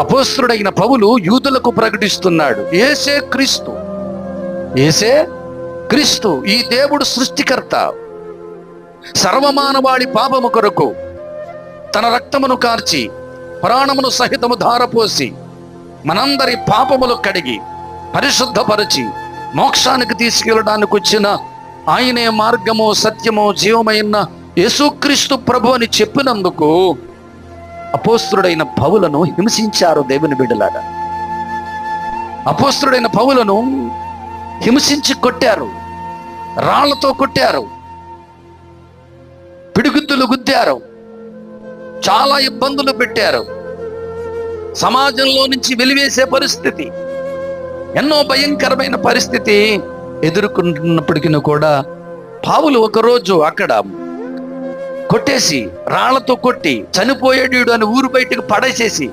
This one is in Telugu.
అపోస్తుడైన పౌలు యూదులకు ప్రకటిస్తున్నాడు. ఏసే క్రీస్తు. ఏసే క్రీస్తు ఈ దేవుడు సృష్టికర్త. సర్వమానవాళి పాపము కొరకు తన రక్తమును కార్చి ప్రాణమును సహితము ధారపోసి మనందరి పాపములు కడిగి పరిశుద్ధపరిచి మోక్షానికి తీసుకెళ్ళడానికి వచ్చిన ఆయనే మార్గము సత్యము జీవమైన యేసుక్రీస్తు ప్రభు అని చెప్పినందుకు అపోస్తుడైన పౌలను హింసించారు దేవుని బిడ్డలారా. అపోస్తుడైన పౌలను హింసించి కొట్టారు. రాళ్ళతో కొట్టారు. పిడిగుద్దులు గుద్దారు. చాలా ఇబ్బందులు పెట్టారు. సమాజంలో నుంచి వెలివేసే పరిస్థితి. ఎన్నో భయంకరమైన పరిస్థితి ఎదుర్కొంటున్నప్పటికీ కూడా పావులు ఒకరోజు అక్కడ కొట్టేసి రాళ్ళతో కొట్టి చనిపోయేడు అని ఊరు బయటకు పడేసేసి